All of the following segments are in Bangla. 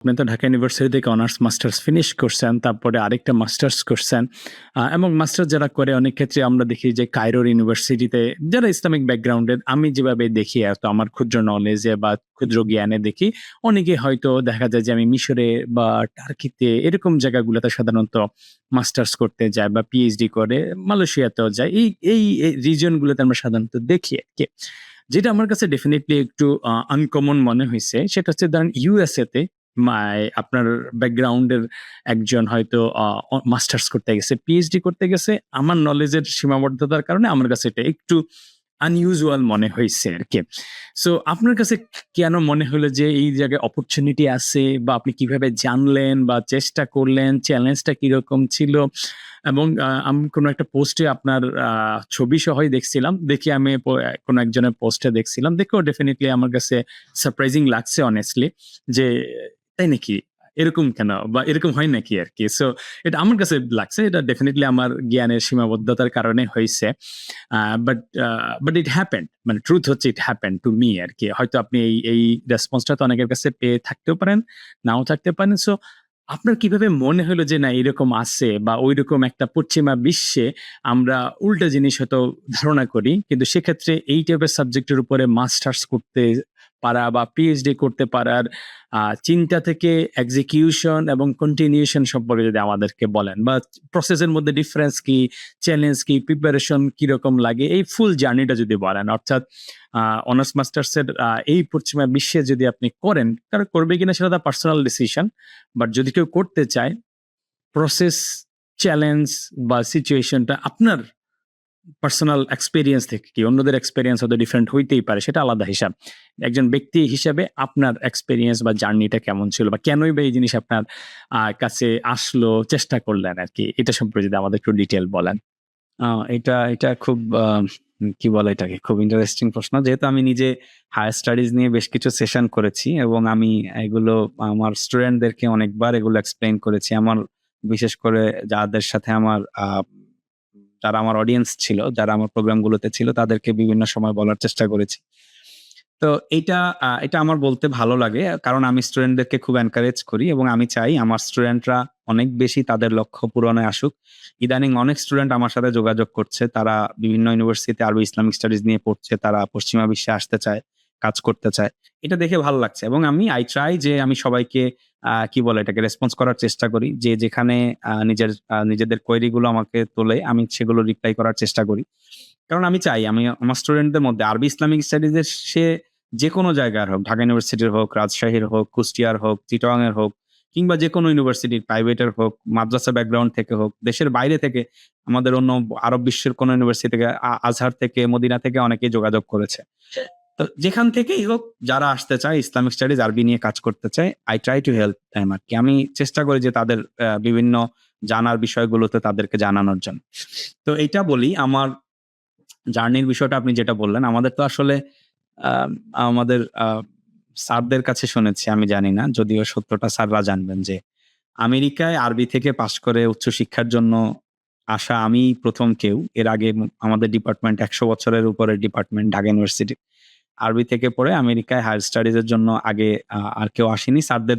আপনি তো ঢাকা ইউনিভার্সিটি থেকে অনার্স মাস্টার্স ফিনিশ করছেন, তারপরে আরেকটা মাস্টার্স করছেন এবং মাস্টার্স যারা করে, অনেক ক্ষেত্রে আমরা দেখি যে কায়রোর ইউনিভার্সিটিতে যারা ইসলামিক ব্যাকগ্রাউন্ডের আমি যেভাবে দেখি, এত আমার ক্ষুদ্র নলেজে বা ক্ষুদ্র জ্ঞানে দেখি অনেকে হয়তো দেখা যায় যে আমি মিশরে বা টার্কিতে এরকম জায়গাগুলোতে সাধারণত মাস্টার্স করতে যায় বা পিএইচডি করে, মালয়েশিয়াতেও যায়, এই এই রিজনগুলোতে আমরা সাধারণত দেখি আর কি। যেটা আমার কাছে ডেফিনেটলি একটু আনকমন মনে হয়েছে, সেটা হচ্ছে ধরেন ইউএসএ তে মাই আপনার ব্যাকগ্রাউন্ডের একজন হয়তো মাস্টার্স করতে গেছে পিএইচডি করতে গেছে, আমার নলেজের সীমাবদ্ধতার কারণে আমার কাছে এটা একটু আনইউজুয়াল মনে হয়েছে আর কি সো আপনার কাছে কেন মনে হলো যে এই জায়গায় অপরচুনিটি আছে বা আপনি কীভাবে জানলেন বা চেষ্টা করলেন চ্যালেঞ্জটা কীরকম ছিল? এবং আমি কোনো একটা পোস্টে আপনার ছবি সহই দেখছিলাম, দেখি আমি কোনো একজনের পোস্টে দেখছিলাম, দেখেও ডেফিনেটলি আমার কাছে সারপ্রাইজিং লাগছে অনেস্টলি যে তাই নাকি? এরকম কেন? বা এরকম হয় নাকি আর কি? সো এটা আমার কাছে লাগছে, এটা ডেফিনেটলি আমার জ্ঞানের সীমাবদ্ধতার কারণে হয়েছে। বাট বাট ইট হ্যাপেন্ড মানে ট্রুথ হচ্ছে ইট হ্যাপেন টু মি আর কি। হয়তো আপনি এই এই রেসপন্সটা তো অনেকের কাছে পেয়ে থাকতেও পারেন, নাও থাকতে পারেন। সো আপনার কীভাবে মনে হলো যে না, এরকম আছে বা ওই রকম একটা পশ্চিমা বিশ্বে আমরা উল্টো জিনিস হয়তো ধারণা করি, কিন্তু সেক্ষেত্রে এই টাইপের সাবজেক্টের উপরে মাস্টার্স করতে পারা বা পিএইচডি করতে পারার চিন্তা থেকে এক্সিকিউশন এবং কন্টিনিউশন সম্পর্কে যদি আমাদেরকে বলেন বা প্রসেসের মধ্যে ডিফারেন্স কি চ্যালেঞ্জ কি প্রিপারেশন কীরকম লাগে, এই ফুল জার্নিটা যদি বলেন, অর্থাৎ অনার্স মাস্টার্সের এই পশ্চিমা বিশ্বে যদি আপনি করেন, কারণ করবে কিনা সেটা তার পার্সোনাল ডিসিশন বাট যদি কেউ করতে চায় প্রসেস চ্যালেঞ্জ বা সিচুয়েশনটা আপনার পার্সোনাল এক্সপিরিয়েন্স থেকে কি? অন্যদের এক্সপিরিয়েন্স হয়তো ডিফারেন্ট হইতেই পারে, সেটা আলাদা হিসাব। একজন ব্যক্তি হিসাবে আপনার এক্সপিরিয়েন্স বা জার্নিটা কেমন ছিল বা কেনই বা এই জিনিস আপনার কাছে আসলো, চেষ্টা করলেন আর কি? এটা সম্পর্কে যদি আমাদের একটু ডিটেল বলেন। এটা এটা খুব কি বলে এটাকে? খুব ইন্টারেস্টিং প্রশ্ন। যেহেতু আমি নিজে হায়ার স্টাডিজ নিয়ে বেশ কিছু সেশন করেছি এবং আমি এগুলো, আমার স্টুডেন্টদেরকে অনেকবার এগুলো এক্সপ্লেন করেছি। আমার, বিশেষ করে যাদের সাথে আমার যারা আমার অডিয়েন্স ছিল, যারা আমার প্রোগ্রামগুলোতে ছিল, তাদেরকে বিভিন্ন সময় বলার চেষ্টা করেছি। তো এটা এটা আমার বলতে ভালো লাগে, কারণ আমি স্টুডেন্টদেরকে খুব এনকারেজ করি এবং আমি চাই আমার স্টুডেন্টরা অনেক বেশি তাদের লক্ষ্য পূরণে আসুক। ইদানিং অনেক স্টুডেন্ট আমার সাথে যোগাযোগ করছে, তারা বিভিন্ন ইউনিভার্সিটিতে আরবি ইসলামিক স্টাডিজ নিয়ে পড়ছে, তারা পশ্চিমা বিশ্বে আসতে চায়। কাজ করতে চায়। এটা দেখে ভালো লাগছে এবং আমি আই ট্রাই যে আমি সবাইকে কি বলে এটাকে রেসপন্স করার চেষ্টা করি যে যেখানে নিজের নিজেদের কোয়েরি গুলো আমাকে তোলে, আমি সেগুলো রিপ্লাই করার চেষ্টা করি। কারণ আমি চাই, আমি, আমার স্টুডেন্টদের মধ্যে, আরবি ইসলামিক স্টাডিজের সে যে কোনো জায়গার হোক, ঢাকা ইউনিভার্সিটির হোক, রাজশাহীর হোক, কুষ্টিয়ার হোক চিটং এর হোক, কিংবা যে কোনো ইউনিভার্সিটির প্রাইভেটের হোক, মাদ্রাসা ব্যাকগ্রাউন্ড থেকে হোক, দেশের বাইরে থেকে, আমাদের অন্য আরব বিশ্বের কোনো ইউনিভার্সিটি থেকে আজহার থেকে, মদিনা থেকে অনেকে যোগাযোগ করেছে। তো যেখান থেকেই হোক যারা আসতে চায় ইসলামিক স্টাডিজ আরবি নিয়ে কাজ করতে চায় I try to help time আর কি। আমি চেষ্টা করি যে তাদের বিভিন্ন জানার বিষয়গুলোতে তাদেরকে জানানোর জন্য। তো এইটা বলি, আমার জার্নির বিষয়টা আপনি যেটা বললেন, আমাদের তো আসলে আমাদের স্যারদের কাছে শুনেছি, আমি জানি না, যদিও সত্যটা স্যাররা জানবেন যে আমেরিকায় আরবি থেকে পাশ করে উচ্চশিক্ষার জন্য আসা আমি প্রথম কেউ। এর আগে আমাদের ডিপার্টমেন্ট একশো বছরের উপরের ডিপার্টমেন্ট ঢাকা ইউনিভার্সিটি আরবি থেকে পড়ে আমেরিকায় হায়ার স্টাডিজের জন্য আগে আর কেউ আসেনি। স্যারদের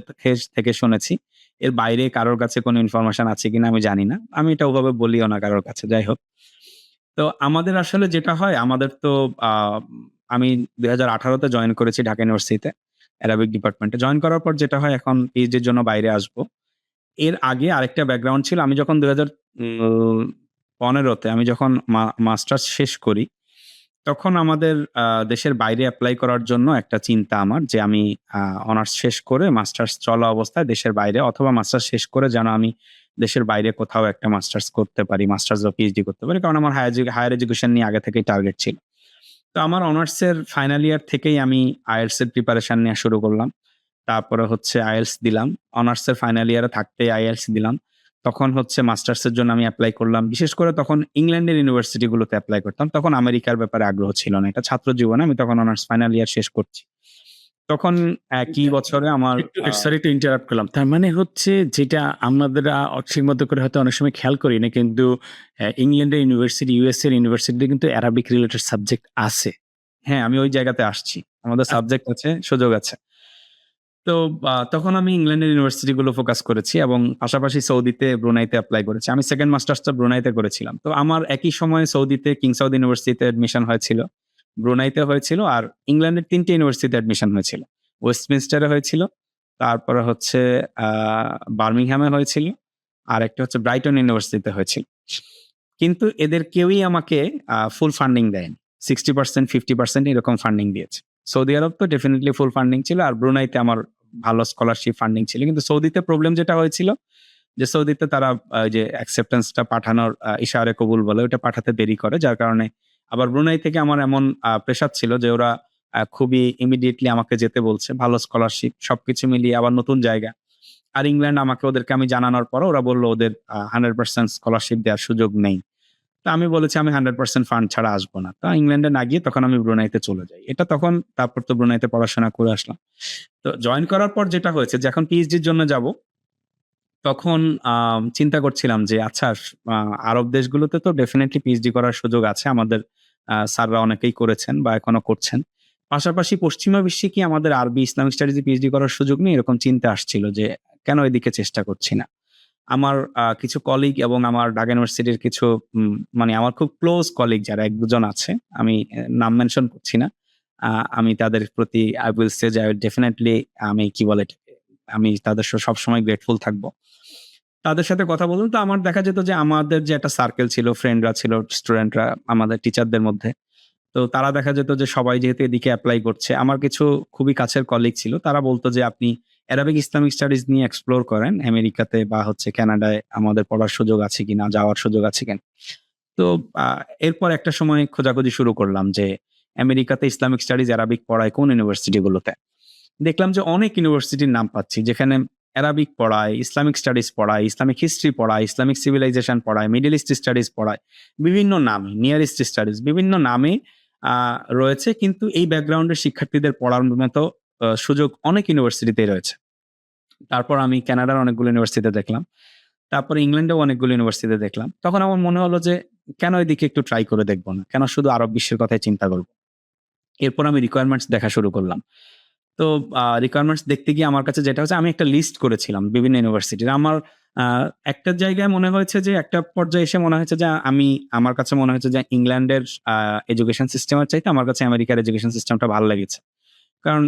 থেকে- শুনেছি। এর বাইরে কারোর কাছে কোনো ইনফরমেশন আছে কিনা আমি জানি না। আমি এটা ওভাবে বলিও না কারোর কাছে, যাই হোক। তো আমাদের আসলে যেটা হয়, আমাদের তো আমি দুই হাজার আঠারোতে জয়েন করেছি ঢাকা ইউনিভার্সিটিতে অ্যারাবিক ডিপার্টমেন্টে জয়েন করার পর যেটা হয়, এখন পিএইচডির জন্য বাইরে আসব। এর আগে আরেকটা ব্যাকগ্রাউন্ড ছিল, আমি যখন দুই হাজার পনেরোতে আমি যখন মাস্টার্স শেষ করি তখন আমাদের দেশের বাইরে অ্যাপ্লাই করার জন্য একটা চিন্তা আমার যে আমি অনার্স শেষ করে মাস্টার্স চলা অবস্থায় দেশের বাইরে অথবা মাস্টার্স শেষ করে যেন আমি দেশের বাইরে কোথাও একটা মাস্টার্স করতে পারি মাস্টার্স বা পিএইচডি করতে পারি। কারণ আমার হায়ার হায়ার এডুকেশন নিয়ে আগে থেকেই টার্গেট ছিল। তো আমার অনার্সের ফাইনাল ইয়ার থেকেই আমি আইএলস এর প্রিপারেশন নেওয়া শুরু করলাম। তারপরে হচ্ছে আইএলস দিলাম। অনার্সের ফাইনাল ইয়ারে থাকতেই আইএলস দিলাম। তখন হচ্ছে মাস্টার্সের জন্য আমি অ্যাপ্লাই করলাম। বিশেষ করে তখন ইংল্যান্ডের ইউনিভার্সিটিগুলোতে অ্যাপ্লাই করতাম। তখন আমেরিকার ব্যাপারে আগ্রহ ছিল না। এটা ছাত্র জীবনে আমি তখন অনার্স ফাইনাল ইয়ার শেষ করছি। তখন একই বছরে আমার সরি একটু ইন্টারাপ্ট করলাম। তার মানে হচ্ছে যেটা আমাদের ঠিক মতো করে হয়তো অনেক সময় খেয়াল করি না কিন্তু ইংল্যান্ডের ইউনিভার্সিটি ইউএস এর ইউনিভার্সিটিতে কিন্তু অ্যারাবিক রিলেটেড সাবজেক্ট আছে। হ্যাঁ আমি ওই জায়গাতে আসছি। আমাদের সাবজেক্ট আছে সুযোগ আছে। তো তখন আমি ইংল্যান্ডের ইউনিভার্সিটি গুলো ফোকাস করেছি এবং পাশাপাশি সৌদিতে ব্রুনাইতে অ্যাপ্লাই করেছি। আমি সেকেন্ড মাস্টার্সটা ব্রুনাইতে করেছিলাম। তো আমার একই সময়ে সৌদিতে কিং সাউদ ইউনিভার্সিটিতে অ্যাডমিশন হয়েছিল। ব্রুনাইতে হয়েছিল আর ইংল্যান্ডের তিনটে ইউনিভার্সিটিতে অ্যাডমিশন হয়েছিল। ওয়েস্টমিনস্টারে হয়েছিল। তারপরে হচ্ছে বার্মিংহামে হয়েছিল। আর একটা হচ্ছে ব্রাইটন ইউনিভার্সিটিতে হয়েছিল। কিন্তু এদের কেউই আমাকে ফুল ফান্ডিং দেয়নি। 60% 50% এরকম ফান্ডিং দিয়েছে। সৌদি আরব তো ডেফিনেটলি ফুল ফান্ডিং ছিল আর ব্রুনাইতে আমার ভালো স্কলারশিপ ফান্ডিং ছিল। কিন্তু সৌদিতে প্রবলেম যেটা হয়েছিল যে সৌদিতে তারা যে অ্যাকসেপ্টেন্সটা পাঠানোর ইশারে কবুল বলে ওটা পাঠাতে দেরি করে। যার কারণে আবার ব্রুনাই থেকে আমার এমন প্রেশার ছিল যে ওরা খুবই ইমিডিয়েটলি আমাকে যেতে বলছে। ভালো স্কলারশিপ সবকিছু মিলিয়ে আবার নতুন জায়গা। আর ইংল্যান্ড আমাকে ওদেরকে আমি জানানোর পরও ওরা বলল ওদের হান্ড্রেড পার্সেন্ট স্কলারশিপ দেওয়ার সুযোগ নেই। তো আমি বলেছি, আমি 100% ফান্ড ছাড়া আসব না। তা ইংল্যান্ডে না গিয়ে তখন আমি ব্রুনাইতে চলে যাই। এটা তখন তারপর তো ব্রুনাইতে পড়াশোনা করে আসলাম। তো জয়েন করার পর যেটা হয়েছে যে এখন পিএইচডির জন্য যাব। তখন চিন্তা করছিলাম যে আচ্ছা আরব দেশগুলোতে তো ডেফিনেটলি পিএইচডি করার সুযোগ আছে। আমাদের স্যাররা অনেকেই করেছেন বা এখনও করছেন। পাশাপাশি পশ্চিমা বিশ্বে কি আমাদের আরবি ইসলামিক স্টাডিজে পিএইচডি করার সুযোগ নেই? এরকম চিন্তা আসছিল যে, কেন এদিকে চেষ্টা করছি না? আমার কিছু কলিগ এবং আমার ঢাকা ইউনিভার্সিটির কিছু মানে আমার খুব ক্লোজ কলিগ যারা এক দুজন আছে। আমি নাম মেনশন করছি না। আমি তাদের প্রতি I will say যে definitely আমি কি বলে আমি তাদের স সবসময় গ্রেটফুল থাকব। তাদের সাথে কথা বলুন তো আমার দেখা যেত যে আমাদের যে একটা সার্কেল ছিল, ফ্রেন্ডরা ছিল, স্টুডেন্টরা আমাদের টিচারদের মধ্যে। তো তারা দেখা যেত যে সবাই যেহেতু এদিকে অ্যাপ্লাই করছে। আমার কিছু খুবই কাছের কলিগ ছিল। তারা বলতো যে আপনি অ্যারাবিক ইসলামিক স্টাডিজ নিয়ে এক্সপ্লোর করেন। আমেরিকাতে বা হচ্ছে কানাডায় আমাদের পড়ার সুযোগ আছে কিনা, যাওয়ার সুযোগ আছে কিনা। তো এরপর একটা সময় খোঁজাখুঁজি শুরু করলাম যে আমেরিকাতে ইসলামিক স্টাডিজ অ্যারাবিক পড়ায় কোন ইউনিভার্সিটি গুলোতে। দেখলাম যে অনেক ইউনিভার্সিটির নাম পাচ্ছি যেখানে অ্যারাবিক পড়ায়, ইসলামিক স্টাডিজ পড়ায়, ইসলামিক হিস্ট্রি পড়ায়, ইসলামিক সিভিলাইজেশন পড়ায়, মিডল ইস্ট স্টাডিজ পড়ায়। বিভিন্ন নামে, নিয়ার ইস্ট স্টাডিজ বিভিন্ন নামে রয়েছে কিন্তু এই ব্যাকগ্রাউন্ডের শিক্ষার্থীদের পড়ার মতো সুযোগ অনেক ইউনিভার্সিটিতেই রয়েছে। তারপর আমি কানাডার অনেকগুলো ইউনিভার্সিটিতে দেখলাম। তারপরে ইংল্যান্ডেও অনেকগুলো ইউনিভার্সিটিতে দেখলাম। তখন আমার মনে হলো যে, কেন এদিকে একটু ট্রাই করে দেখব না? কেন শুধু আরব বিশ্বের কথাই চিন্তা করব? এরপর আমি রিকোয়ারমেন্টস দেখা শুরু করলাম। তো রিকোয়ারমেন্টস দেখতে গিয়ে আমার কাছে যেটা হচ্ছে আমি একটা লিস্ট করেছিলাম বিভিন্ন ইউনিভার্সিটির। আমার একটা জায়গায় মনে হয়েছে যে, একটা পর্যায়ে এসে মনে হয়েছে যে, আমি, আমার কাছে মনে হয়েছে যে ইংল্যান্ডের এডুকেশন সিস্টেমের চাইতে আমার কাছে আমেরিকার এডুকেশন সিস্টেমটা ভালো লেগেছে। কারণ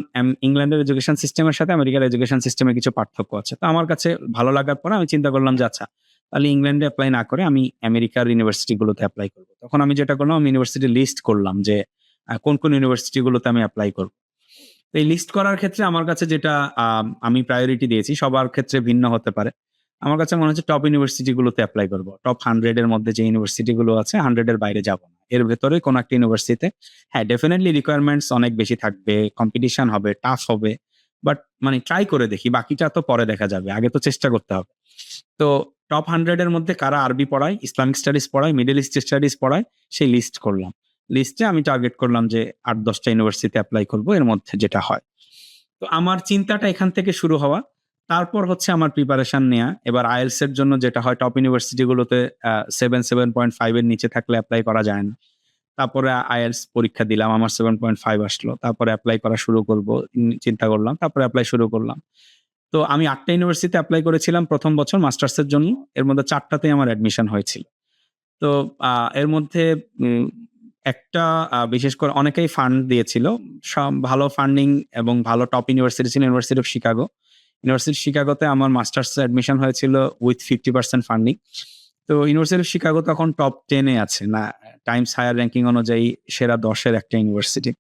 ইংল্যান্ডের এডুকেশন সিস্টেমের সাথে আমেরিকার এডুকেশন সিস্টেমের কিছু পার্থক্য আছে। তো আমার কাছে ভালো লাগার পরে আমি চিন্তা করলাম যে আচ্ছা তাহলে ইংল্যান্ডে অ্যাপ্লাই না করে আমি আমেরিকার ইউনিভার্সিটি গুলোতে এপ্লাই করব। তখন আমি যেটা করলাম আমি ইউনিভার্সিটি লিস্ট করলাম যে কোন, কোন ইউনিভার্সিটি গুলোতে আমি অ্যাপ্লাই করব। তো এই লিস্ট করার ক্ষেত্রে আমার কাছে যেটা আমি প্রায়োরিটি দিয়েছি সবার ক্ষেত্রে ভিন্ন হতে পারে। আমার কাছে মনে হচ্ছে টপ ইউনিভার্সিটি গুলোতে এপ্লাই করব। টপ 100 এর মধ্যে যে ইউনিভার্সিটি গুলো আছে 100 এর বাইরে যাব না। এর ভেতরে কোনো একটা ইউনিভার্সিটিতে হ্যাঁ, ডেফিনিটলি রিকোয়ারমেন্টস অনেক বেশি থাকবে, কম্পিটিশন হবে, টাফ হবে। বাট মানে ট্রাই করে দেখি। বাকিটা তো পরে দেখা যাবে। আগে তো চেষ্টা করতে হবে। তো টপ 100 এর মধ্যে কারা আরবি পড়ায়, ইসলামিক স্টাডিজ পড়ায়, মিডল ইস্ট স্টাডিজ পড়ায় সেই লিস্ট করলাম। লিস্টে আমি টার্গেট করলাম যে আট দশটা ইউনিভার্সিটিতে অ্যাপ্লাই করব এর মধ্যে যেটা হয়। তো আমার চিন্তাটা এখান থেকে শুরু হওয়া। তারপর হচ্ছে আমার প্রিপারেশন নেওয়া এবার IELTS এর জন্য যেটা হয় টপ ইউনিভার্সিটি গুলোতে আ 7, 7.5 এর নিচে থাকলে অ্যাপ্লাই করা যায় না। তারপরে IELTS পরীক্ষা দিলাম। আমার 7.5 আসলো। তারপরে অ্যাপ্লাই করা শুরু করব। চিন্তা করলাম। তারপরে অ্যাপ্লাই শুরু করলাম। তো আমি আটটা ইউনিভার্সিটিতে অ্যাপ্লাই করেছিলাম প্রথম বছর মাস্টার্সের জন্য। এর মধ্যে চারটাতেই আমার অ্যাডমিশন হয়েছিল। তো এর মধ্যে একটা বিশেষ করে অনেকেই ফান্ড দিয়েছিল। সব ভালো ফান্ডিং এবং ভালো টপ ইউনিভার্সিটি ছিল ইউনিভার্সিটি অফ শিকাগো। ইউনিভার্সিটি শিকাগোতে আমার মাস্টার্স অ্যাডমিশন হয়েছিল উইথ 50% ফান্ডিং। তো ইউনিভার্সিটি অফ শিকাগো তখন টপ 10 এ আছে। না টাইমস হায়ার র্যাঙ্কিং অনুযায়ী সেরা ১০ এর একটা ইউনিভার্সিটি।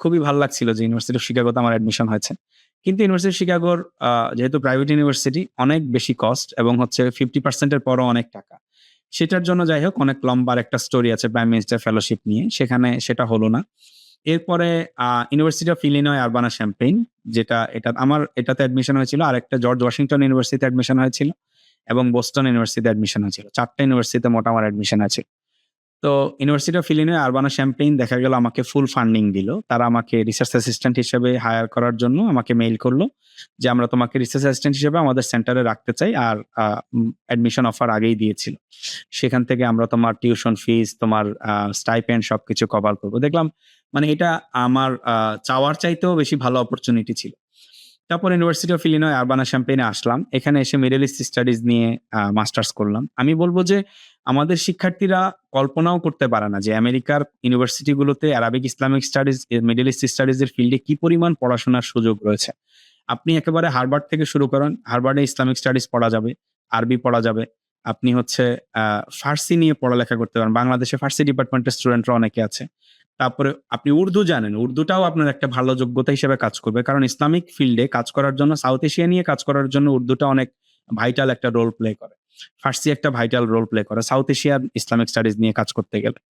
খুবই ভালো লাগছিল যে ইউনিভার্সিটি অফ শিকাগোতে আমার অ্যাডমিশন হয়েছে। কিন্তু ইউনিভার্সিটি শিকাগোর যেহেতু প্রাইভেট ইউনিভার্সিটি অনেক বেশি কস্ট এবং হচ্ছে 50% এর পরও অনেক টাকা। সেটার জন্য যাই হোক, অনেক লম্বার একটা স্টোরি আছে প্রাইম মিনিস্টার ফেলোশিপ নিয়ে। সেখানে সেটা হলো না। এরপরে university of Illinois Urbana Champaign যেটা এটা আমার, এটাতে অ্যাডমিশন হয়েছিল। আরেকটা জর্জ ওয়াশিংটন ইউনিভার্সিটিতে অ্যাডমিশন হয়েছিল এবং বোস্টন ইউনিভার্সিটিতে অ্যাডমিশন হয়েছিল। চারটা ইউনিভার্সিটিতে মোট আমার অ্যাডমিশন আছে। তো university of Illinois Urbana Champaign দেখা গেল আমাকে ফুল ফান্ডিং দিল। তারা আমাকে রিসার্চ অ্যাসিস্ট্যান্ট হিসেবে হায়ার করার জন্য আমাকে মেইল করল যে আমরা তোমাকে রিসার্চ অ্যাসিস্ট্যান্ট হিসেবে আমাদের সেন্টারে রাখতে চাই। আর অ্যাডমিশন অফার আগেই দিয়েছিল। সেখান থেকে আমরা তোমার টিউশন ফিস, তোমার স্টাইপেন্ড সবকিছু কভার করব দেখলাম মানে এটা আমার চাওয়ার চাইতেও বেশি ভালো অপরচুনিটি ছিল। তারপর ইউনিভার্সিটি অফ ইলিনয় আরবানা শ্যাম্পেইনে আসলাম এখানে এসে মিডল ইস্ট স্টাডিজ নিয়ে মাস্টার্স করলাম আমি বলব যে আমাদের শিক্ষার্থীরা কল্পনাও করতে পারে না যে আমেরিকার ইউনিভার্সিটিগুলোতে Arabic Islamic studies Middle East studies স্টাডিজের ফিল্ডে কি পরিমাণ পড়াশোনার সুযোগ রয়েছে। আপনি একেবারে হারবার্ড থেকে শুরু করেন হারবার্ডে ইসলামিক স্টাডিজ পড়া যাবে আরবি পড়া যাবে। আপনি হচ্ছে ফার্সি নিয়ে পড়ালেখা করতে পারেন। বাংলাদেশে ফার্সি ডিপার্টমেন্টের স্টুডেন্টরা অনেকে আছে। তারপরে আপনি উর্দু জানেন, উর্দুটাও আপনার একটা ভালো যোগ্যতা হিসেবে কাজ করবে। কারণ ইসলামিক ফিল্ডে কাজ করার জন্য সাউথ এশিয়া নিয়ে কাজ করার জন্য উর্দুটা অনেক ভাইটাল একটা রোল প্লে করে। ফার্সি একটা ভাইটাল রোল প্লে করে। সাউথ এশিয়ার ইসলামিক স্টাডিজ নিয়ে কাজ করতে গেলে।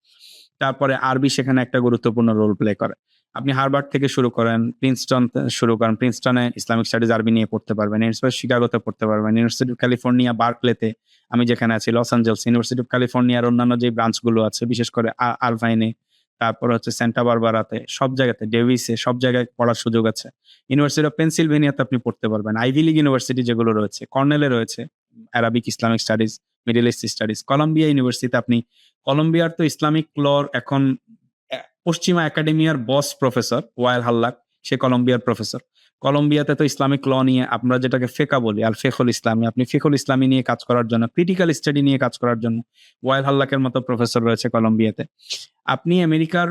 তারপরে আরবি সেখানে একটা গুরুত্বপূর্ণ রোল প্লে করে। আপনি হারবার্ড থেকে শুরু করেন প্রিন্সটন শুরু করেন প্রিন্সটনে ইসলামিক স্টাডিজ আরবি নিয়ে পড়তে পারবেন ইউনিভার্সিটি শিকাগোতে পড়তে পারবেন ইউনিভার্সিটি অফ ক্যালিফোর্নিয়া বার্কলেতে আমি যেখানে আছি লস অ্যাঞ্জেলস ইউনিভার্সিটি অফ ক্যালিফোর্নিয়ার অন্যান্য যে ব্রাঞ্চগুলো আছে, বিশেষ করে আ- আরভাইনে তারপর হচ্ছে সেন্টা বারবারাতে সব জায়গাতে ডেভিসে সব জায়গায় পড়ার সুযোগ আছে। ইউনিভার্সিটি অফ পেনসিলভেনিয়াতে আপনি পড়তে পারবেন আইভি লিগ ইউনিভার্সিটি যেগুলো রয়েছে কর্নেলে রয়েছে Arabic Islamic studies Middle East studies Columbia ইউনিভার্সিটিতে আপনি কলম্বিয়ার তো ইসলামিক লর এখন পশ্চিমা একাডেমিয়ার বস প্রফেসর ওয়াইল হাল্লাক সে কলম্বিয়ার প্রফেসর কলম্বিয়াতে তো ইসলামিক ল নিয়ে আমরা যেটাকে ফেকা বলি, আল ফেখুল ইসলামী, আপনি ফেখুল ইসলামী নিয়ে কাজ করার জন্য ক্রিটিক্যাল স্টাডি নিয়ে কাজ করার জন্য ওয়াইল হাল্লাকের মতো প্রফেসর রয়েছে কলম্বিয়াতে আপনি আমেরিকার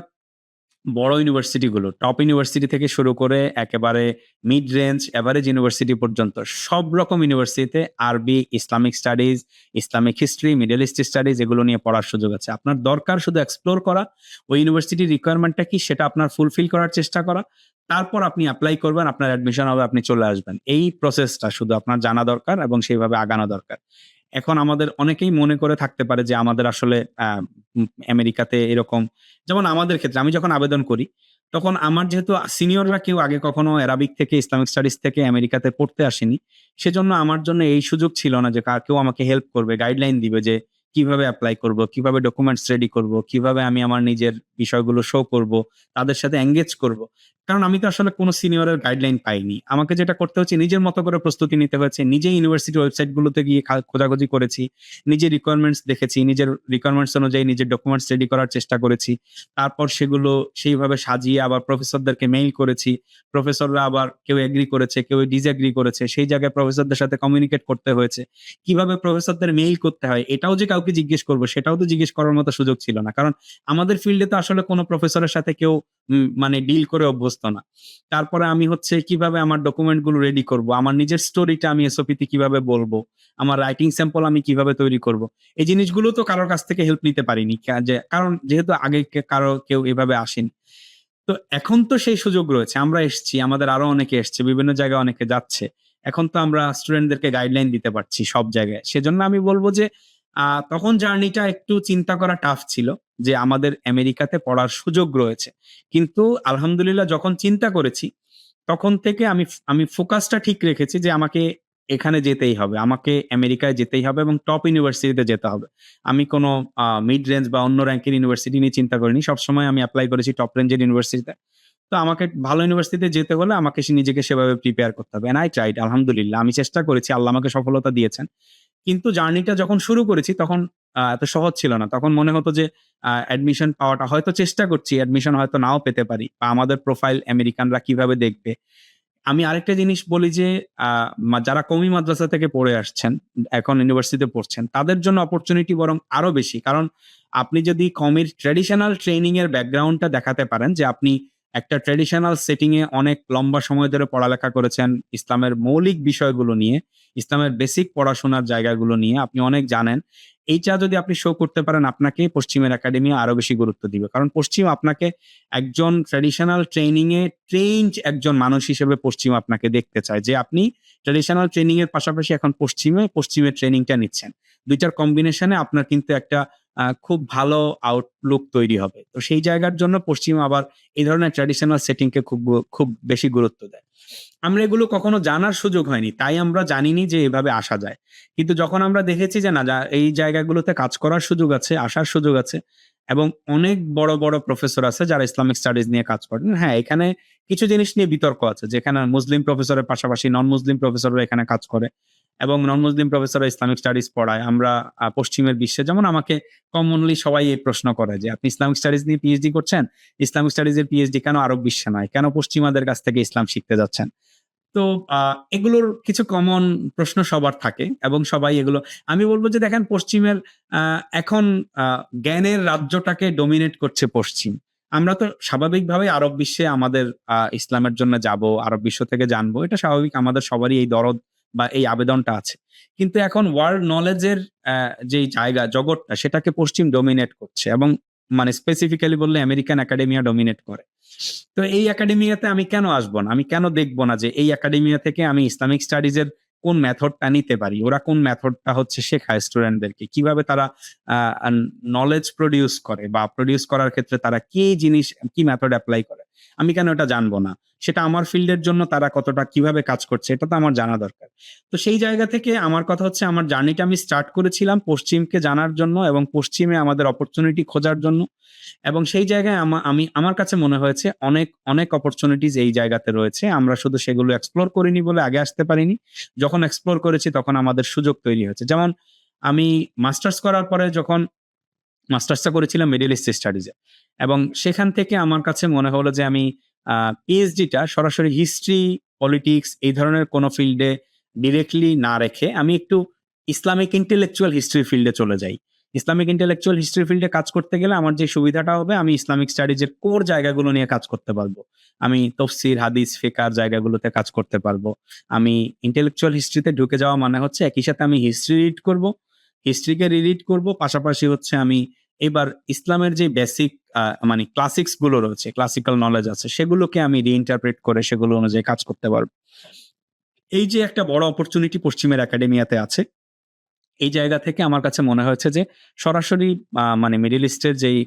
বড় ইউনিভার্সিটিগুলো টপ ইউনিভার্সিটি থেকে শুরু করে একেবারে মিড রেঞ্জ এভারেজ ইউনিভার্সিটি পর্যন্ত সব রকম ইউনিভার্সিটিতে আরবি Islamic studies Islamic history Middle East studies এগুলো নিয়ে পড়ার সুযোগ আছে। আপনার দরকার শুধু এক্সপ্লোর করা, ওই ইউনিভার্সিটির রিকোয়ারমেন্টটা কি সেটা আপনার ফুলফিল করার চেষ্টা করা, তারপর আপনি অ্যাপ্লাই করবেন, আপনার অ্যাডমিশন হবে, আপনি চলে আসবেন। এই প্রসেসটা শুধু আপনার জানা দরকার এবং সেইভাবে আগানো দরকার। এখন আমাদের অনেকেই মনে করে থাকতে পারে যে আমাদের আসলে আমেরিকাতে এরকম। যেমন আমাদের ক্ষেত্রে, আমি যখন আবেদন করি, তখন আমার যেহেতু সিনিয়ররা কেউ আগে কখনো অ্যারাবিক থেকে ইসলামিক স্টাডিজ থেকে আমেরিকাতে পড়তে আসেনি, সেজন্য আমার জন্য এই সুযোগ ছিল না যে কেউ আমাকে হেল্প করবে গাইডলাইন দিবে যে কীভাবে অ্যাপ্লাই করব, কীভাবে ডকুমেন্টস রেডি করব, কীভাবে আমি আমার নিজের বিষয়গুলো শো করব, তাদের সাথে এঙ্গেজ করব। কারণ আমি তো আসলে কোনো সিনিয়রের গাইডলাইন পাইনি। আমাকে যেটা করতে হচ্ছে, নিজের মতো করে প্রস্তুতি নিতে হয়েছে। নিজে ইউনিভার্সিটি ওয়েবসাইটগুলোতে গিয়ে খোঁজাখুঁজি করেছি। নিজের রিকোয়ারমেন্টস দেখেছি, নিজের রিকোয়ারমেন্টস অনুযায়ী নিজের ডকুমেন্টস রেডি করার চেষ্টা করেছি। তারপর সেগুলো সেইভাবে সাজিয়ে আবার প্রফেসরদেরকে মেইল করেছি। প্রফেসররা আবার কেউ এগ্রি করেছে, কেউ ডিসএগ্রি করেছে। সেই জায়গায় প্রফেসরদের সাথে কমিউনিকেট করতে হয়েছে। কীভাবে প্রফেসরদের মেইল করতে হয়, এটাও যে কাউকে জিজ্ঞেস করব, সেটাও তো জিজ্ঞেস করার মতো সুযোগ ছিল না। কারণ আমাদের ফিল্ডে তো আসলে কোনো প্রফেসরের সাথে কেউ মানে ডিল করে অভ্যস্ত না। তারপরে আমি হচ্ছে কীভাবে আমার ডকুমেন্টগুলো রেডি করব? আমার নিজের স্টোরিটা আমি এসওপিতে কীভাবে বলব? আমার রাইটিং স্যাম্পল আমি কীভাবে তৈরি করব? এই জিনিসগুলো তো কারোর কাছ থেকে হেল্প নিতে পারিনি। কারণ যেহেতু আগে কারও কেউ এভাবে আসেনি। তো এখন তো সেই সুযোগ রয়েছে। আমরা এসেছি, আমাদের আরও অনেকে এসছে, বিভিন্ন জায়গায় অনেকে যাচ্ছে। এখন তো আমরা স্টুডেন্টদেরকে গাইডলাইন দিতে পারছি সব জায়গায়। সেজন্য আমি বলব যে তখন জার্নিটা একটু চিন্তা করা টাফ ছিল। যে আমাদের আমেরিকাতে পড়ার সুযোগ রয়েছে। কিন্তু আলহামদুলিল্লাহ যখন চিন্তা করেছি, তখন থেকে আমি আমি ফোকাসটা ঠিক রেখেছি যে আমাকে এখানে যেতেই হবে। আমাকে আমেরিকায় যেতেই হবে এবং টপ ইউনিভার্সিটিতে যেতে হবে। আমি কোনো মিড রেঞ্জ বা অন্য র্যাঙ্কের ইউনিভার্সিটি নিয়ে চিন্তা করিনি। সবসময় আমি অ্যাপ্লাই করেছি টপ রেঞ্জের ইউনিভার্সিটিতে তো আমাকে ভালো ইউনিভার্সিটিতে যেতে হলে আমাকে সে নিজেকে সেভাবে প্রিপেয়ার করতে হবে। এন্ড আই ট্রাইড আলহামদুলিল্লাহ। আমি চেষ্টা করেছি, আল্লাহ আমাকে সফলতা দিয়েছেন। কিন্তু জার্নিটা যখন শুরু করেছি, তখন এত সহজ ছিল না। তখন মনে হতো যে অ্যাডমিশন পাওয়াটা হয়তো চেষ্টা করছি অ্যাডমিশন হয়তো নাও পেতে পারি বা আমাদের প্রোফাইল আমেরিকানরা কীভাবে দেখবে। আমি আরেকটা জিনিস বলি যে যারা কমি মাদ্রাসা থেকে পড়ে আসছেন, এখন ইউনিভার্সিটিতে পড়ছেন, তাদের জন্য অপরচুনিটি বরং আরও বেশি। কারণ আপনি যদি কমির ট্রেডিশনাল ট্রেনিং এর ব্যাকগ্রাউন্ডটা দেখাতে পারেন যে, আপনি একটা ট্রেডিশনাল সেটিং এ অনেক লম্বা সময় ধরে পড়ালেখা করেছেন ইসলামের মৌলিক বিষয়গুলো নিয়ে, ইসলামের বেসিক পড়াশোনার জায়গাগুলো নিয়ে। আপনি অনেক জানেন। এইটা যদি আপনি শো করতে পারেন, আপনাকে পশ্চিমের একাডেমি আরও বেশি গুরুত্ব দিবে। কারণ পশ্চিম আপনাকে একজন ট্র্যাডিশনাল ট্রেনিং এ একজন মানুষ হিসেবে পশ্চিম আপনাকে দেখতে চায়। যে আপনি ট্র্যাডিশনাল ট্রেনিং এর পাশাপাশি এখন পশ্চিমে পশ্চিমের ট্রেনিংটা নিচ্ছেন। দুইটার কম্বিনেশনে আপনার কিন্তু একটা খুব ভালো আউটলুক তৈরি হবে। তো সেই জায়গার জন্য পশ্চিম আবার এই ধরনের ট্র্যাডিশনাল সেটিংকে খুব খুব বেশি গুরুত্ব দেয়। আমরা এগুলো কখনো জানার সুযোগ হয়নি, তাই আমরা জানিনি যে এভাবে আসা যায়। কিন্তু যখন আমরা দেখেছি যে না এই জায়গাগুলোতে কাজ করার সুযোগ আছে, আসার সুযোগ আছে, এবং অনেক বড় বড় প্রফেসর আছে যারা ইসলামিক স্টাডিজ নিয়ে কাজ করেন হ্যাঁ এখানে কিছু জিনিস নিয়ে বিতর্ক আছে, যেখানে মুসলিম প্রফেসরের পাশাপাশি নন মুসলিম প্রফেসররা এখানে কাজ করে। এবং নন মুসলিম প্রফেসররা ইসলামিক স্টাডিজ পড়ায়। আমরা পশ্চিমের বিশ্বে, যেমন আমাকে কমনলি সবাই এই প্রশ্ন করে যে, আপনি ইসলামিক স্টাডিজ নিয়ে পিএইচডি করছেন? ইসলামিক স্টাডিজের পিএইচডি কেন আরব বিশ্বে নয়? কেন পশ্চিমাদের কাছ থেকে ইসলাম শিখতে যাচ্ছেন? তো এগুলোর কিছু কমন প্রশ্ন সবার থাকে এবং সবাই এগুলো, আমি বলব যে দেখেন, পশ্চিমের এখন জ্ঞানের রাজ্যটাকে ডোমিনেট করছে পশ্চিম। আমরা তো স্বাভাবিকভাবে আরব বিশ্বে আমাদের ইসলামের জন্য যাব, আরব বিশ্ব থেকে জানব, এটা স্বাভাবিক। আমাদের সবারই এই দরদ বা এই আবেদনটা আছে। কিন্তু এখন ওয়ার্ল্ড নলেজের যে জায়গা, জগৎটা, সেটাকে পশ্চিম ডোমিনেট করছে এবং মানে স্পেসিফিক্যালি বললে আমেরিকান একাডেমিয়া ডোমিনেট করে। তো এই একাডেমিয়াতে আমি কেন আসব না? আমি কেন দেখব না যে এই একাডেমিয়া থেকে আমি ইসলামিক স্টাডিজের কোন মেথডটা নিতে পারি? ওরা কোন মেথডটা হচ্ছে শেখায় স্টুডেন্টদেরকে কীভাবে তারা নলেজ প্রডিউস করে বা প্রডিউস করার ক্ষেত্রে তারা কি জিনিস, কি মেথড অ্যাপ্লাই করে? আমি কেন এটা জানব না? সেটা আমার ফিল্ডের জন্য তারা কতটা কীভাবে কাজ করছে, এটা তো আমার জানা দরকার। তো সেই জায়গা থেকে আমার কথা হচ্ছে, আমার জার্নিটা আমি স্টার্ট করেছিলাম পশ্চিমকে জানার জন্য এবং পশ্চিমে আমাদের অপরচুনিটি খোঁজার জন্য। এবং সেই জায়গায় আমা- আমি, আমার কাছে মনে হয়েছে অনেক অনেক অপরচুনিটিস এই জায়গাতে রয়েছে। আমরা শুধু সেগুলো এক্সপ্লোর করিনি বলে আগে আসতে পারিনি। যখন এক্সপ্লোর করেছি তখন আমাদের সুযোগ তৈরি হয়েছে। যেমন আমি মাস্টার্স করার পরে যখন মাস্টার্সটা করেছিলাম মিডিল ইস্ট স্টাডিজে এবং সেখান থেকে আমার কাছে মনে হলো যে আমি পিএইচডিটা সরাসরি হিস্ট্রি পলিটিক্স এই ধরনের কোনো ফিল্ডে ডিরেক্টলি না রেখে আমি একটু ইসলামিক ইন্টেলেকচুয়াল হিস্ট্রি ফিল্ডে চলে যাই। ইসলামিক ইন্টেলেকচুয়াল হিস্ট্রি ফিল্ডে কাজ করতে গেলে আমার যে সুবিধাটা হবে, আমি ইসলামিক স্টাডিজের কোর জায়গাগুলো নিয়ে কাজ করতে পারব। আমি তফসির, হাদিস ফেকার জায়গাগুলোতে কাজ করতে পারব। আমি ইন্টেলেকচুয়াল হিস্ট্রিতে ঢুকে যাওয়া মানে হচ্ছে একই সাথে আমি হিস্ট্রি রিড করব। হিস্ট্রিকে রিড করব, পাশাপাশি হচ্ছে আমি এবার ইসলামের যে বেসিক মানে ক্লাসিক্সগুলো রয়েছে ক্লাসিক্যাল নলেজ আছে, সেগুলোকে আমি রিইন্টারপ্রেট করে সেগুলো অনুযায়ী কাজ করতে পারব। এই যে একটা বড় অপরচুনিটি পশ্চিমের একাডেমিয়াতে আছে, এই জায়গা থেকে আমার কাছে মনে হয়েছে যে সরাসরি মানে মিডিল ইস্টের যেই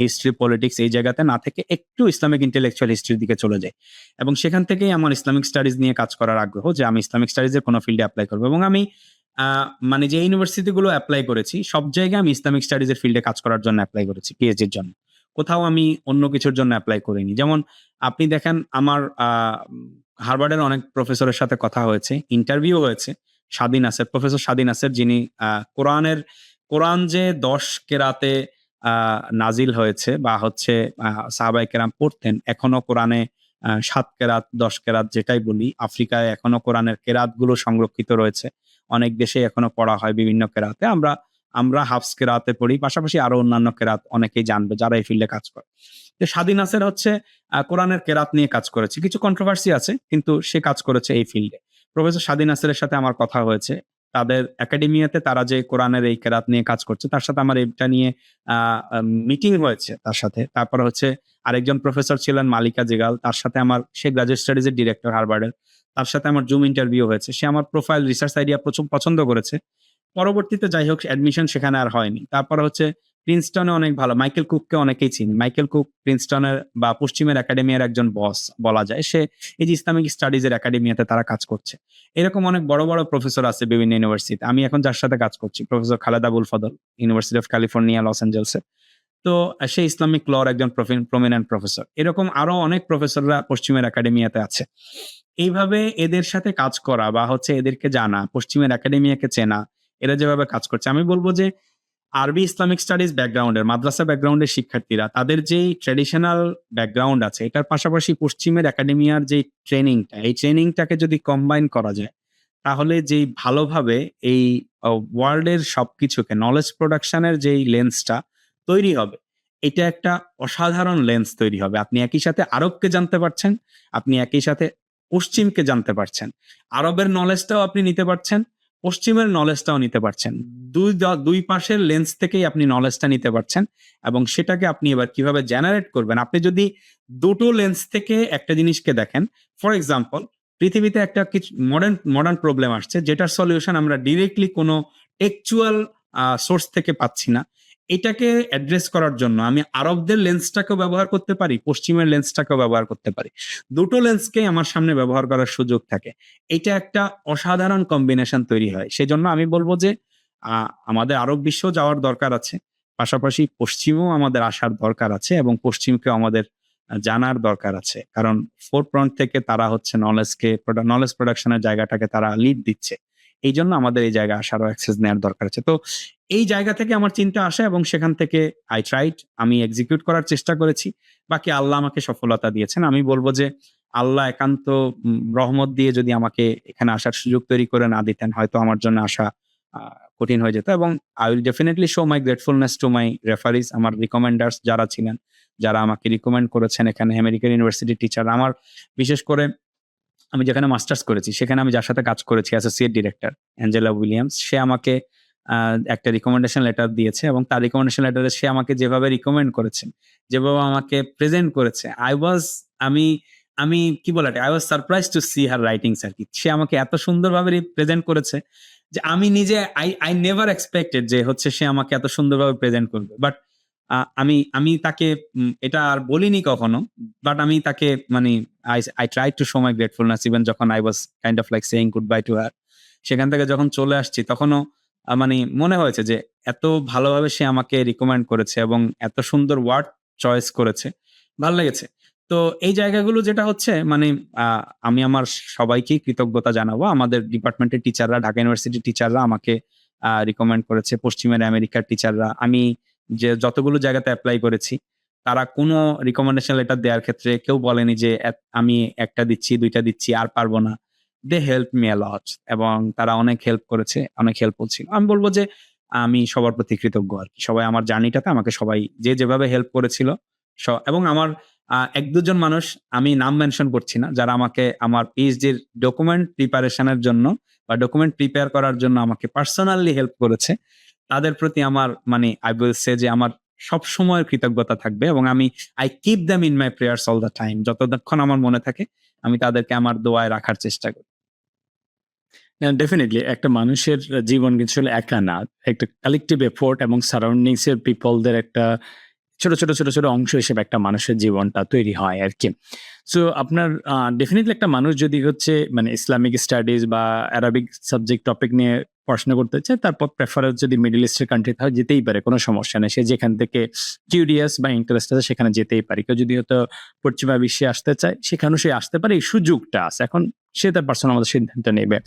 হিস্ট্রি পলিটিক্স এই জায়গাতে না থেকে একটু ইসলামিক ইন্টেলেকচুয়াল হিস্ট্রির দিকে চলে যায় এবং সেখান থেকেই আমার ইসলামিক স্টাডিজ নিয়ে কাজ করার আগ্রহ যে আমি ইসলামিক স্টাডিজের কোনো ফিল্ডে অ্যাপ্লাই করব। এবং আমি মানে যে ইউনিভার্সিটি গুলো অ্যাপ্লাই করেছি, সব জায়গায় আমি ইসলামিক স্টাডিজের ফিল্ডে কাজ করার জন্য অ্যাপ্লাই করেছি পিএইচডির জন্য। কোথাও আমি অন্য কিছুর জন্য অ্যাপ্লাই করিনি। যেমন আপনি দেখেন আমার হারবার্ডের অনেক প্রফেসরের সাথে কথা হয়েছে ইন্টারভিউ হয়েছে, স্বাধীন আছের প্রফেসর স্বাধীন আছের যিনি কোরআনের, কোরআন যে দশ কেরাতে নাজিল হয়েছে বা হচ্ছে সাহাবাই কেরাম পড়তেন, এখনও কোরআনে সাত কেরাত, দশ কেরাত যেটাই বলি, আফ্রিকায় এখনও কোরআনের কেরাতগুলো সংরক্ষিত রয়েছে। অনেক দেশে এখনও পড়া হয় বিভিন্ন কেরাতে। আমরা আমরা হাফস কেরাতে পড়ি, পাশাপাশি আরও অন্যান্য কেরাত অনেকেই জানবে যারা এই ফিল্ডে কাজ করে। তো স্বাধীন আছের হচ্ছে কোরআনের কেরাত নিয়ে কাজ করেছে। কিছু কন্ট্রোভার্সি আছে, কিন্তু সে কাজ করেছে এই ফিল্ডে। প্রফেসর স্বাধীন নাসেরের সাথে আমার কথা হয়েছে। তাদের একাডেমিয়াতে তারা যে কোরআনের এই কেরাত নিয়ে কাজ করছে, তার সাথে আমার এটা নিয়ে মিটিং হয়েছে তার সাথে। তারপর হচ্ছে আরেকজন প্রফেসর ছিলেন মালিকা জিগাল, তার সাথে আমার সে গ্রাজুয়েট স্টাডিজ এর ডিরেক্টর হারবার্ডের তার সাথে আমার জুম ইন্টারভিউ হয়েছে। সে আমার প্রোফাইল রিসার্চ আইডিয়া প্রচুর পছন্দ করেছে। পরবর্তীতে যাই হোক অ্যাডমিশন সেখানে আর হয়নি। তারপর হচ্ছে প্রিন্সটনে অনেক ভালো। মাইকেল কুককে অনেকেই চিনি। মাইকেল কুক প্রিন্সটনের বা পশ্চিমের একাডেমিয়ার একজন বস বলা যায়। সে এই যে ইসলামিক স্টাডিজ এর একাডেমিয়াতে তারা কাজ করছে। এরকম অনেক বড় বড় প্রফেসর আছে বিভিন্ন ইউনিভার্সিটি আমি এখন যার সাথে কাজ করছি professor Khaled Abou El Fadl university of California Los অ্যাঞ্জেলসে তো সে ইসলামিক লর একজন প্রমিনেন্ট প্রফেসর এরকম আরও অনেক প্রফেসররা পশ্চিমের একাডেমিয়াতে আছে। এইভাবে এদের সাথে কাজ করা বা হচ্ছে এদেরকে জানা, পশ্চিমের একাডেমিয়াকে চেনা, এরা যেভাবে কাজ করছে, আমি বলব যে আরবি ইসলামিক স্টাডিজ ব্যাকগ্রাউন্ডের, মাদ্রাসা ব্যাকগ্রাউন্ডের শিক্ষার্থীরা, তাদের যেই ট্রেডিশনাল ব্যাকগ্রাউন্ড আছে, এটার পাশাপাশি পশ্চিমের একাডেমিয়ার যে ট্রেনিংটা এই ট্রেনিংটাকে যদি কম্বাইন করা যায়, তাহলে যেই ভালোভাবে এই ওয়ার্ল্ডের সবকিছুকে নলেজ প্রোডাকশনের যেই লেন্সটা তৈরি হবে। এটা একটা অসাধারণ লেন্স তৈরি হবে। আপনি একই সাথে আরবকে জানতে পারছেন, আপনি একই সাথে পশ্চিমকে জানতে পারছেন। আরবের নলেজটাও আপনি নিতে পারছেন, পশ্চিমের নলেজটাও নিতে পারছেন। দুই দুই পাশের লেন্স থেকেই আপনি নলেজটা নিতে পারছেন এবং সেটাকে আপনি এবার কীভাবে জেনারেট করবেন? আপনি যদি দুটো লেন্স থেকে একটা জিনিসকে দেখেন ফর এক্সাম্পল পৃথিবীতে একটা কিছু মডার্ন মডার্ন প্রবলেম আসছে, যেটার সলিউশন আমরা ডিরেক্টলি কোনো টেকচুয়াল সোর্স থেকে পাচ্ছি না। এটাকে অ্যাড্রেস করার জন্য আমি আরবদের লেন্সটাকেও ব্যবহার করতে পারি, পশ্চিমের লেন্সটাকেও ব্যবহার করতে পারি। দুটো লেন্সকেই আমার সামনে ব্যবহার করার সুযোগ থাকে। এটা একটা অসাধারণ কম্বিনেশন তৈরি হয়। সেজন্য আমি বলব যে আমাদের আরব বিশ্ব যাওয়ার দরকার আছে। পাশাপাশি পশ্চিমেও আমাদের আসার দরকার আছে এবং পশ্চিমকেও আমাদের জানার দরকার আছে। কারণ ফোর ফ্রন্ট থেকে তারা হচ্ছে নলেজকে নলেজ প্রোডাকশনের জায়গাটাকে তারা লিড দিচ্ছে। এই জন্য আমাদের এই জায়গায় আসারও অ্যাক্সেস নেওয়ার দরকার আছে। তো এই জায়গা থেকে আমার চিন্তা আসে এবং সেখান থেকে আই ট্রাইড আমি এক্সিকিউট করার চেষ্টা করেছি। বাকি আল্লাহ আমাকে সফলতা দিয়েছেন। আমি বলব যে আল্লাহ একান্ত রহমত দিয়ে যদি আমাকে এখানে আসার সুযোগ তৈরি করে না দিতেন হয়তো আমার জন্য আসা কঠিন হয়ে যেত এবং I will definitely show my gratefulness to my referees আমার রিকমেন্ডার্স যারা ছিলেন, যারা আমাকে রিকমেন্ড করেছেন এখানে আমেরিকান ইউনিভার্সিটি টিচার আমার বিশেষ করে আমি যেখানে মাস্টার্স করেছি সেখানে আমি যার সাথে কাজ করেছি অ্যাসোসিয়েট ডিরেক্টর অ্যাঞ্জেলা উইলিয়ামস সে আমাকে একটা রিকমেন্ডেশন লেটার দিয়েছে এবং তার রিকমেন্ডেশন লেটারে সে আমাকে যেভাবে রিকমেন্ড করেছেন, যেভাবে আমাকে প্রেজেন্ট করেছে আই ওয়াজ আমি আমি কি বলে? I was surprise to see her writings আরকি। সে আমাকে এত সুন্দরভাবে প্রেজেন্ট করেছে যে আমি নিজে আই আই নেভার এক্সপেক্টেড যে হচ্ছে সে আমাকে এত সুন্দরভাবে প্রেজেন্ট করবে। বাট আমি আমি তাকে এটা আর বলিনি কখনো। বাট আমি তাকে মানে I I tried to show my gratefulness even যখন I was kind of like saying goodbye to her. সেখান থেকে যখন চলে আসছি তখনও মানে মনে হয়েছে যে এত ভালোভাবে সে আমাকে রিকমেন্ড করেছে এবং এত সুন্দর ওয়ার্ড চয়েস করেছে। ভালো লেগেছে। তো এই জায়গাগুলো যেটা হচ্ছে মানে আ আমি আমার সবাইকেই কৃতজ্ঞতা জানাব। আমাদের ডিপার্টমেন্টের টিচাররা, ঢাকা ইউনিভার্সিটির টিচাররা আমাকে রিকমেন্ড করেছে। পশ্চিমের আমেরিকার টিচাররা। আমি যে যতগুলো জায়গাতে অ্যাপ্লাই করেছি, তারা কোনো রিকমেন্ডেশন লেটার দেওয়ার ক্ষেত্রে কেউ বলেনি যে আমি একটা দিচ্ছি, দুইটা দিচ্ছি, আর পারব না। দে হেল্প মি লট এবং তারা অনেক হেল্প করেছে, অনেক হেল্পফুল ছিল। আমি বলব যে আমি সবার প্রতি কৃতজ্ঞ আর কি সবাই আমার জার্নিটাতে আমাকে সবাই যে যেভাবে হেল্প করেছিল এবং আমার আ ১-২ মানুষ আমি নাম মেনশন করছি না। যারা আমাকে আমার পিএইচডির ডকুমেন্ট প্রিপারেশন এর জন্য বা ডকুমেন্ট প্রিপেয়ার করার জন্য আমাকে পার্সোনালি হেল্প করেছে। তাদের প্রতি আমার মানে আই উইল সে যে আমার সবসময় কৃতজ্ঞতা থাকবে এবং আমি I keep them in my prayers all the time. যতক্ষণ আমার মনে থাকে আমি তাদেরকে আমার দোয়ায় রাখার চেষ্টা করি। ডেফিনিটলি একটা মানুষের জীবন কিন্তু আসলে একা না। একটা কালেকটিভ এফোর্ট এবং সারাউন্ডিংস এর পিপলদের একটা ছোট, ছোট, ছোট, ছোট অংশ হিসেবে একটা মানুষের জীবনটা তৈরি হয় আর কি সো আপনার ডেফিনেটলি একটা মানুষ যদি হচ্ছে মানে ইসলামিক স্টাডিজ বা অ্যারাবিক সাবজেক্ট টপিক নিয়ে পড়াশোনা করতে চায়, তারপর প্রেফারেন্স যদি মিডিল ইস্টের কান্ট্রি হয় যেতেই পারে। কোনো সমস্যা নেই। সে যেখান থেকে কিউরিয়াস বা ইন্টারেস্ট আছে সেখানে যেতেই পারে। কেউ যদি হয়তো পশ্চিমা বিশ্বে আসতে চায়, সেখানেও সে আসতে পারে। এই সুযোগটা আছে। এখন সে তার পার্সোনাল আমাদের সিদ্ধান্ত নেবে।